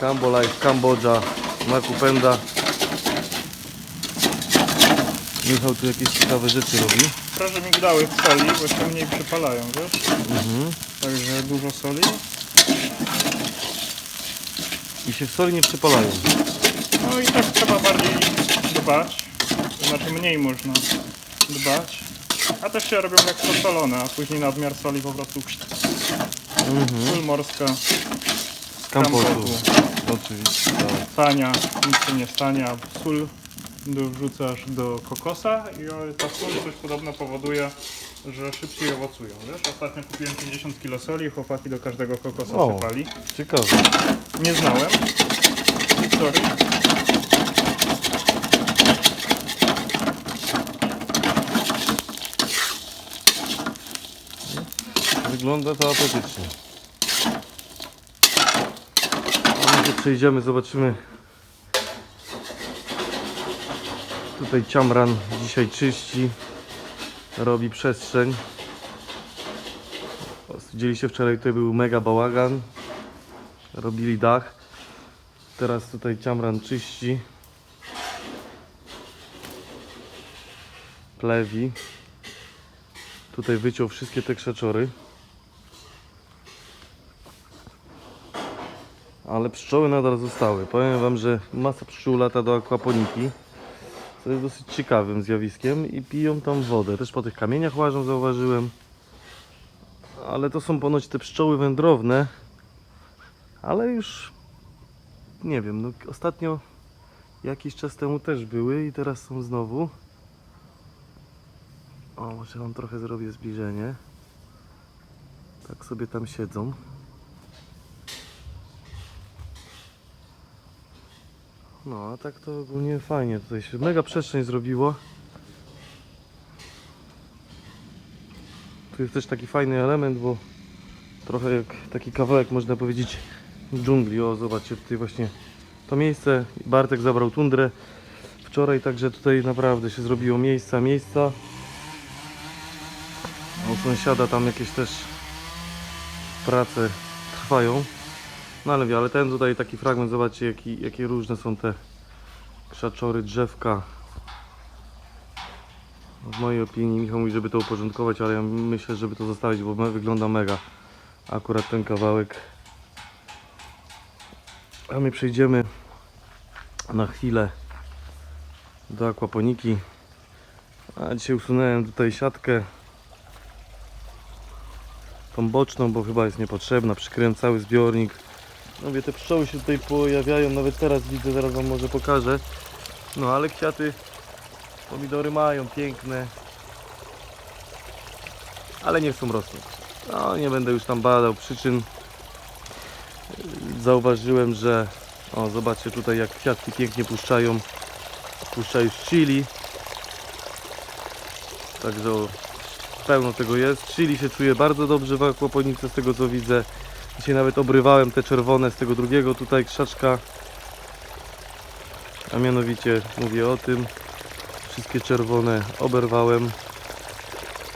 Cambo Life, Kambodża, Makupenda. Michał tu jakieś ciekawe rzeczy robi. Praże migdały w soli, bo się mniej przypalają, wiesz? Także dużo soli. I się w soli nie przypalają. No i tak trzeba bardziej dbać. To znaczy mniej można dbać. A też się robią jak posolone, a później nadmiar soli po prostu sól morska, Kambożu. Oczywiście. Tak. tania, nic się nie stanie, a sól wrzucasz do kokosa i ta sól coś podobno powoduje, że szybciej owocują. Wiesz, ostatnio kupiłem 50 kg soli, chłopaki do każdego kokosa O. sypali. Ciekawe. Nie znałem. Sorry. Wygląda to apetycznie. A Może przejdziemy, zobaczymy. Tutaj Ciamran dzisiaj czyści. Robi przestrzeń. Widzieliście wczoraj tutaj był mega bałagan. Robili dach. Teraz tutaj Ciamran czyści. Plewi. Tutaj wyciął wszystkie te krzaczory. Ale pszczoły nadal zostały. Powiem wam, że masa pszczół lata do akwaponiki. Co jest dosyć ciekawym zjawiskiem i piją tam wodę. Też po tych kamieniach łażą, zauważyłem. Ale to są ponoć te pszczoły wędrowne. Ale już nie wiem, no ostatnio jakiś czas temu też były i teraz są znowu. O, może wam trochę zrobię zbliżenie. Tak sobie tam siedzą. No, a tak to ogólnie fajnie. Tutaj się mega przestrzeń zrobiło. Tu jest też taki fajny element, bo trochę jak taki kawałek można powiedzieć dżungli. O, zobaczcie, tutaj właśnie to miejsce. Bartek zabrał tundrę wczoraj, także tutaj naprawdę się zrobiło miejsca, miejsca. A u sąsiada tam jakieś też prace trwają. No ale wie, ale ten tutaj taki fragment, zobaczcie jaki, jakie różne są te krzaczory, drzewka. W mojej opinii Michał mówi, żeby to uporządkować, ale ja myślę, żeby to zostawić, bo wygląda mega. Akurat ten kawałek. A my przejdziemy na chwilę do akwaponiki. A dzisiaj usunąłem tutaj siatkę tą boczną, bo chyba jest niepotrzebna. Przykryłem cały zbiornik. No wie, te pszczoły się tutaj pojawiają, nawet teraz widzę, zaraz wam może pokażę. No ale kwiaty, pomidory mają piękne, ale nie chcą rosnąć. No nie będę już tam badał przyczyn. Zauważyłem, że o zobaczcie tutaj jak kwiatki pięknie puszczają, puszcza już chili. Także pełno tego jest. Chili się czuje bardzo dobrze w akwaponice z tego co widzę. Dzisiaj nawet obrywałem te czerwone z tego drugiego tutaj krzaczka. A mianowicie mówię o tym. Wszystkie czerwone oberwałem.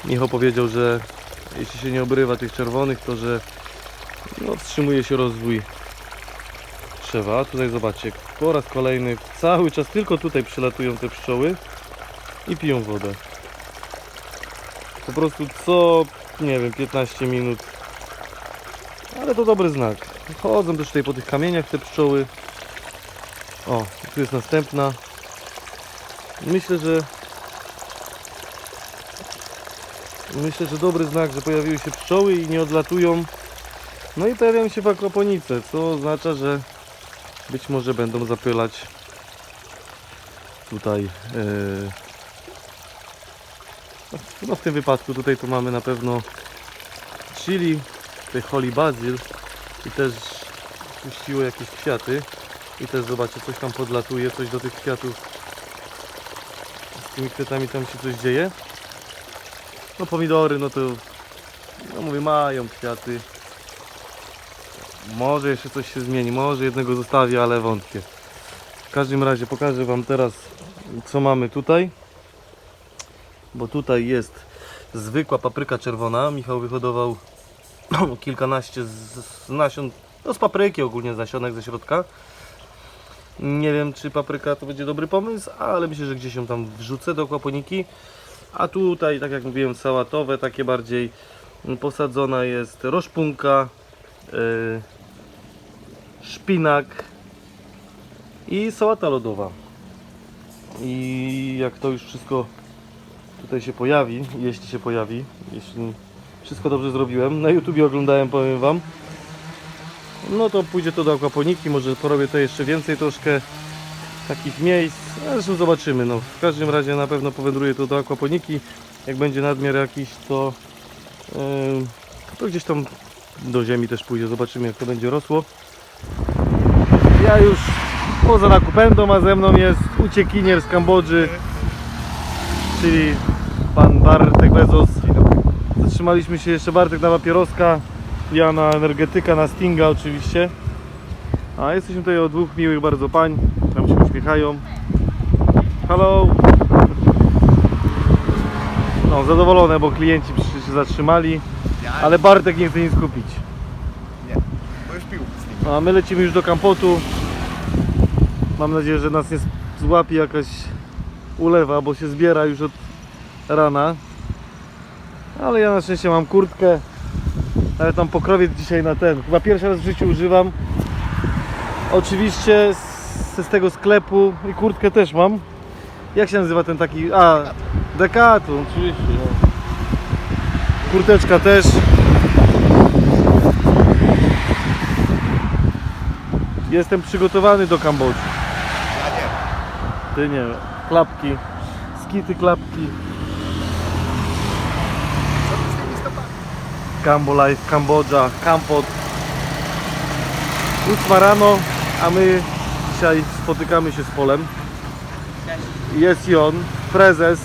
Michał powiedział, że jeśli się nie obrywa tych czerwonych, to że no, wstrzymuje się rozwój drzewa. A tutaj zobaczcie, po raz kolejny cały czas tylko tutaj przylatują te pszczoły i piją wodę. Po prostu co, nie wiem, 15 minut ale to dobry znak. Chodzą też tutaj po tych kamieniach te pszczoły. O, tu jest następna. Myślę, że myślę, że dobry znak, że pojawiły się pszczoły i nie odlatują. No i pojawiają się w akwaponice, co oznacza, że być może będą zapylać tutaj. Yy... No w tym wypadku tutaj to mamy na pewno chili, tutaj Holy Basil i też puściło jakieś kwiaty. I też zobaczcie coś tam podlatuje, coś do tych kwiatów. Z tymi kwiatami tam się coś dzieje? No pomidory no to no mówię mają kwiaty. Może jeszcze coś się zmieni, może jednego zostawię, ale wątpię. W każdym razie pokażę wam teraz co mamy tutaj. Bo tutaj jest zwykła papryka czerwona. Michał wyhodował kilkanaście z, z nasion No z papryki ogólnie z nasionek ze środka. Nie wiem czy papryka to będzie dobry pomysł, ale myślę, że gdzieś ją tam wrzucę do akwaponiki. A tutaj, tak jak mówiłem, sałatowe, takie bardziej posadzona jest roszpunka, yy, szpinak i sałata lodowa. I jak to już wszystko tutaj się pojawi, jeśli się pojawi, jeśli wszystko dobrze zrobiłem, na YouTubie oglądałem, powiem Wam, no to pójdzie to do akwaponiki, może porobię to jeszcze więcej troszkę takich miejsc, zresztą zobaczymy, no. W każdym razie na pewno powędruje to do akwaponiki, jak będzie nadmiar jakiś, to, yy, to gdzieś tam do ziemi też pójdzie, zobaczymy jak to będzie rosło. Ja już poza nakupendą, a ze mną jest uciekinier z Kambodży, czyli pan Bartek Bezos. Zatrzymaliśmy się jeszcze Bartek na papieroska, ja na energetyka, na Stinga oczywiście. A jesteśmy tutaj o dwóch miłych bardzo pań, tam się uśmiechają. Hello! No, zadowolone, bo klienci się zatrzymali, ale Bartek nie chce nic kupić. Bo już pił z nim. A my lecimy już do Kampotu. Mam nadzieję, że nas nie złapie jakaś ulewa, bo się zbiera już od rana. Ale ja na szczęście mam kurtkę. Ale tam pokrowiec dzisiaj na ten. Chyba pierwszy raz w życiu używam. Oczywiście z, z tego sklepu i kurtkę też mam. Jak się nazywa ten taki? A, Decathlon, oczywiście. No. Kurteczka też. Jestem przygotowany do Kambodży. Ja nie. Ty nie, klapki, skity klapki, Co ty z tymi stopami? Cambo Life, Kambodża, Kampot. 8 rano, a my dzisiaj spotykamy się z Polem. Jest i on, prezes,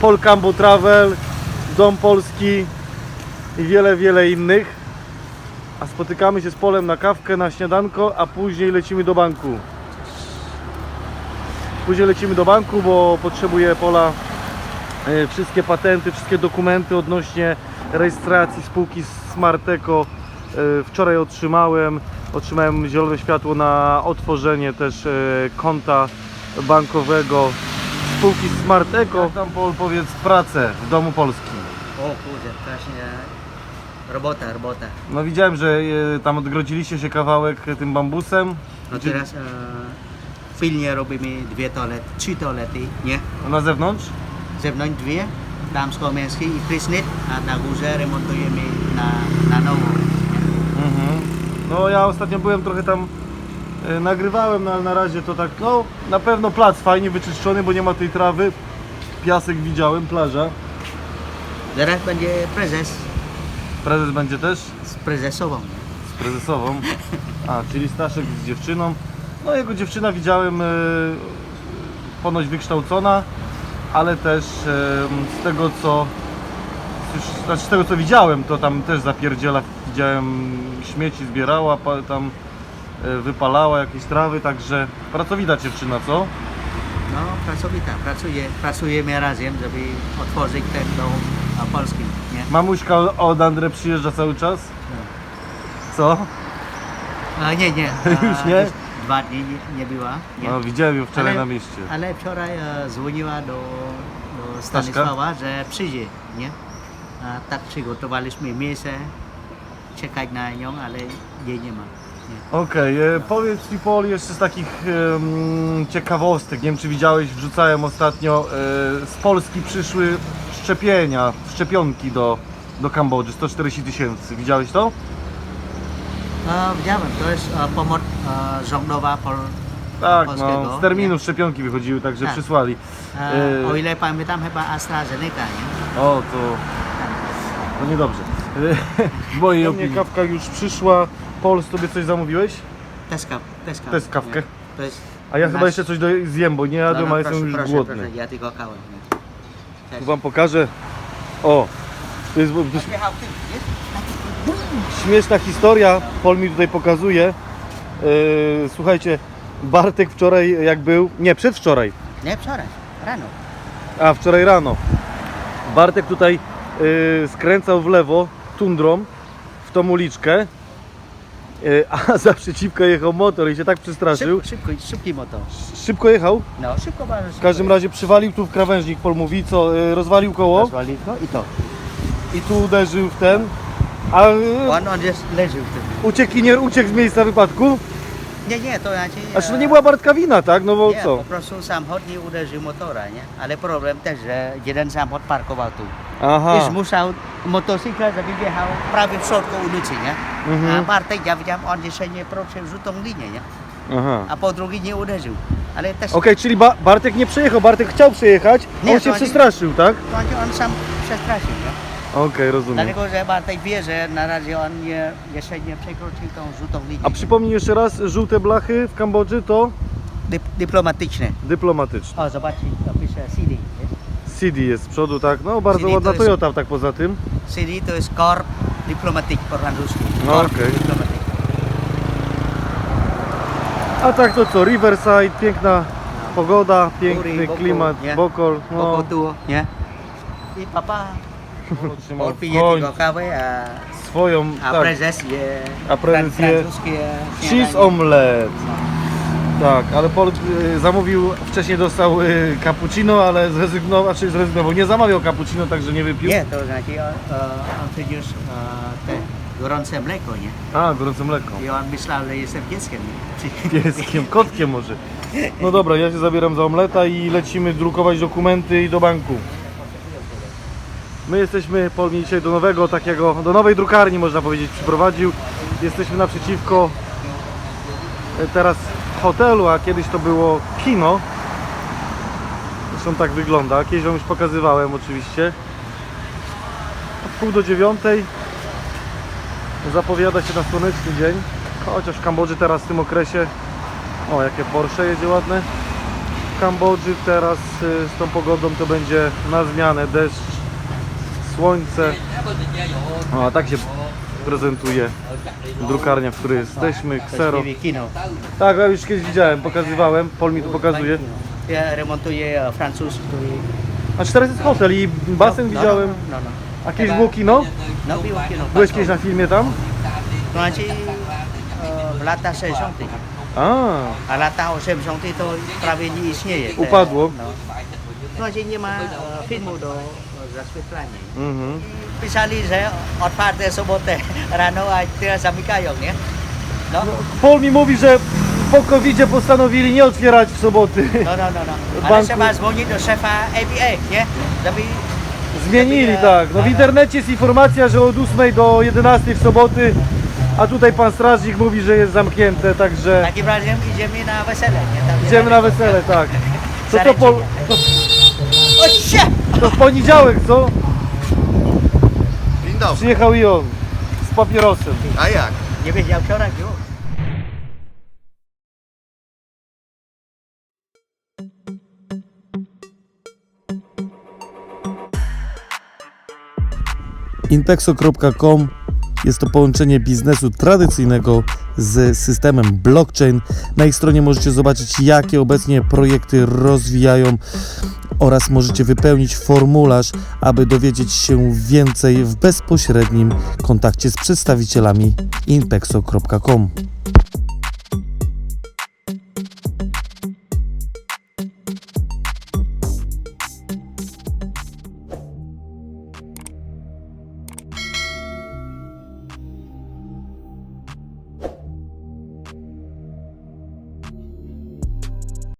Pol Cambo Travel, Dom Polski i wiele, wiele innych. A spotykamy się z Polem na kawkę, na śniadanko, a później lecimy do banku. Później lecimy do banku, bo potrzebuje Pola e, wszystkie patenty, wszystkie dokumenty odnośnie rejestracji spółki Smarteco. E, Wczoraj otrzymałem, otrzymałem zielone światło na otworzenie też e, konta bankowego spółki Smarteco. Jak tam Pol powiedz pracę w Domu Polskim? O kurde, strasznie robota, robota. No widziałem, że e, tam odgrodziliście się kawałek tym bambusem. No Gdzie- teraz e, pilnie robimy dwie toalety, trzy toalety, nie? Na zewnątrz? Zewnątrz dwie, damsko-męski i prysznic, a na górze remontujemy na, na nowo. Mhm. No ja ostatnio byłem trochę tam e, nagrywałem, no ale na razie to tak, no na pewno plac fajnie wyczyszczony, bo nie ma tej trawy. Piasek widziałem, plaża. Zaraz będzie prezes Prezes będzie też z prezesową. z prezesową. A, czyli Staszek z dziewczyną. No jego dziewczyna widziałem e, ponoć wykształcona, ale też z tego co znaczy z tego co widziałem, to tam też zapierdziela, widziałem śmieci zbierała, tam e, wypalała jakieś trawy, także pracowita dziewczyna, co? No, pracowita, pracuje, pracujemy razem, żeby otworzyć ten dom na polskim, nie? Mamuśka od Andre przyjeżdża cały czas? Co? A, nie, nie. Już nie? Dwa dni nie, nie była. Nie. No widziałem ją wczoraj Ale- na mieście. Ale wczoraj e, dzwoniła do, do? Stanisława, że przyjdzie, nie? A, tak przygotowaliśmy miejsce, czekać na nią, ale jej nie ma. Okej, e, powiedz mi Paul jeszcze z takich em, ciekawostek, nie wiem czy widziałeś, wrzucałem ostatnio, e, z Polski przyszły szczepienia, szczepionki do, do Kambodży, 140 tysięcy, widziałeś to? A, widziałem, to jest e, pomoc e, rządowa pol, Tak, polskiego. no, z terminu szczepionki wychodziły, także Tak. przysłali. E, E, o ile pamiętam, chyba AstraZeneca, nie? O, to, to niedobrze. W mojej opinii. kawka już przyszła, Paul, sobie coś zamówiłeś? Teska, teska. To jest kawkę? Nie. To jest A ja chyba nasz- jeszcze coś do, zjem, bo nie jadłem, No, no, a jestem już proszę, głodny. Proszę, ja tylko kawę. nie. Tu wam pokażę. O, to jest, śmieszna historia. Pol mi tutaj pokazuje. Yy, słuchajcie, Bartek wczoraj jak był, nie, przedwczoraj, Nie, wczoraj, rano. a wczoraj rano. Bartek tutaj yy, skręcał w lewo tundrą w tą uliczkę E, A za przeciwko jechał motor i się tak przestraszył. Szybko, szybko, szybki motor. Szybko jechał. No, szybko bardzo. W każdym razie przywalił tu w krawężnik, Pol mówi, co, e, rozwalił koło Rozwalił to i to. i tu uderzył w ten. A On, on jest leży w tym. uciekinier uciekł z miejsca wypadku? Nie, nie, to znaczy... A czy to e, nie była Bartka wina, tak? No bo Nie, co? po prostu samochód nie uderzył motora, nie? Ale problem też, że jeden samochód parkował tu. Aha. I zmuszał motocyklet, żeby wjechał prawie w środku ulicy, nie? Mhm. A Bartek, ja widziałem, on jeszcze nie przeżył tą linię, nie? Aha. A po drugi nie uderzył. Ale też Okej, czyli ba Bartek nie przejechał, Bartek chciał przejechać, Nie, on się to nie- przestraszył, tak? to on, on sam przestraszył, nie? Okej, rozumiem. Dlatego, że Bartek wie, że na razie on nie, jeszcze nie przekroczył tą żółtą linię. A przypomnij jeszcze raz, żółte blachy w Kambodży to Dyp, dyplomatyczne. dyplomatyczne. O, zobaczcie, to pisze CD. nie? CD jest z przodu, tak? No bardzo CD to ładna jest- Toyota tak poza tym. CD to jest Corp Diplomatic po francusku. No, okej. A tak to co, Riverside, piękna pogoda, piękny Góry, Bokol, klimat, nie? Bokol. No. Tu, nie? I papa pije końcu tylko kawę, a, swoją, a tak, prezes je A prezes je francuskie cheese śniadanie. omelette. Tak, ale Pol y, zamówił, wcześniej dostał y, cappuccino, ale zrezygnował, znaczy zrezygnował, nie zamawiał cappuccino, także nie wypił. Nie, to znaczy on, on przyniósł te gorące mleko, nie? A, gorące mleko. I on myślał, że jestem dzieckiem. nie? Pieskiem, kotkiem może. No dobra, ja się zabieram za omleta i lecimy drukować dokumenty i do banku. My jesteśmy, Paul mnie dzisiaj do nowego takiego, do nowej drukarni można powiedzieć przyprowadził. Jesteśmy naprzeciwko e, teraz hotelu, a kiedyś to było kino. Zresztą tak wygląda. Kiedyś wam już pokazywałem oczywiście. Od pół do dziewiątej zapowiada się na słoneczny dzień. Chociaż w Kambodży teraz w tym okresie o, jakie Porsche jedzie ładne. W Kambodży teraz y, z tą pogodą to będzie na zmianę deszcz, słońce. O, a tak się prezentuje drukarnia, w której jesteśmy, Xero. Właściwie kino. Tak, ja już kiedyś widziałem, pokazywałem, Pol mi to pokazuje. Ja remontuję e, francuski. A czy teraz jest hotel i basen no, widziałem. No, no, A kiedyś było kino? no. no było kino. Byłeś kiedyś na filmie tam? To znaczy e, w latach 60. A, A lata 80. to prawie nie istnieje. Upadło. No. To znaczy nie ma e, filmu do e, zaświetlania. mhm. Pisali, że otwarte sobotę rano, a teraz zamykają, nie? No, no, Pol mi mówi, że po covid postanowili nie otwierać w soboty. no, no. no. Ale Banku. trzeba dzwonić do szefa ABA, nie? Żeby Zmienili, Żeby, tak. No w ale- internecie jest informacja, że od 8 do 11 w soboty, a tutaj pan strażnik mówi, że jest zamknięte, w także takim razie idziemy na wesele, nie? Tam idziemy na wesele, tak. To to, to, O, sia! To w poniedziałek, co? Dzień dobry. Przyjechał i on z papierosem. A jak? Nie wiedział wczoraj, było. Intexo.com jest to połączenie biznesu tradycyjnego z systemem blockchain. Na ich stronie możecie zobaczyć, jakie obecnie projekty rozwijają oraz możecie wypełnić formularz, aby dowiedzieć się więcej w bezpośrednim kontakcie z przedstawicielami intexo.com.